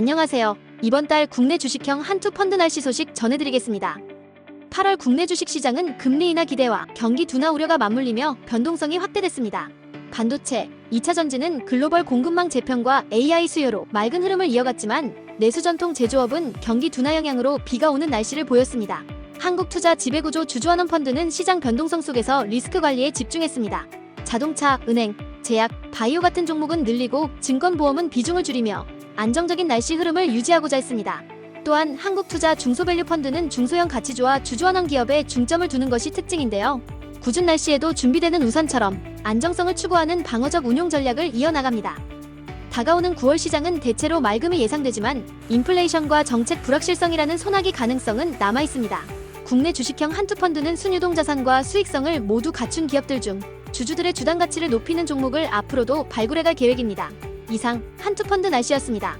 안녕하세요. 이번 달 국내 주식형 한투 펀드 날씨 소식 전해드리겠습니다. 8월 국내 주식 시장은 금리 인하 기대와 경기 둔화 우려가 맞물리며 변동성이 확대됐습니다. 반도체, 2차 전지는 글로벌 공급망 재편과 AI 수요로 맑은 흐름을 이어갔지만 내수 전통 제조업은 경기 둔화 영향으로 비가 오는 날씨를 보였습니다. 한국투자 지배구조 주주환원 펀드는 시장 변동성 속에서 리스크 관리에 집중했습니다. 자동차, 은행, 제약, 바이오 같은 종목은 늘리고 증권보험은 비중을 줄이며 안정적인 날씨 흐름을 유지하고자 했습니다. 또한 한국투자 중소밸류 펀드는 중소형 가치주와 주주환원 기업에 중점을 두는 것이 특징인데요. 굳은 날씨에도 준비되는 우산처럼 안정성을 추구하는 방어적 운용 전략을 이어나갑니다. 다가오는 9월 시장은 대체로 맑음이 예상되지만 인플레이션과 정책 불확실성이라는 소나기 가능성은 남아 있습니다. 국내 주식형 한투 펀드는 순유동 자산과 수익성을 모두 갖춘 기업들 중 주주들의 주당 가치를 높이는 종목을 앞으로도 발굴해갈 계획입니다. 이상 한투 펀드 날씨였습니다.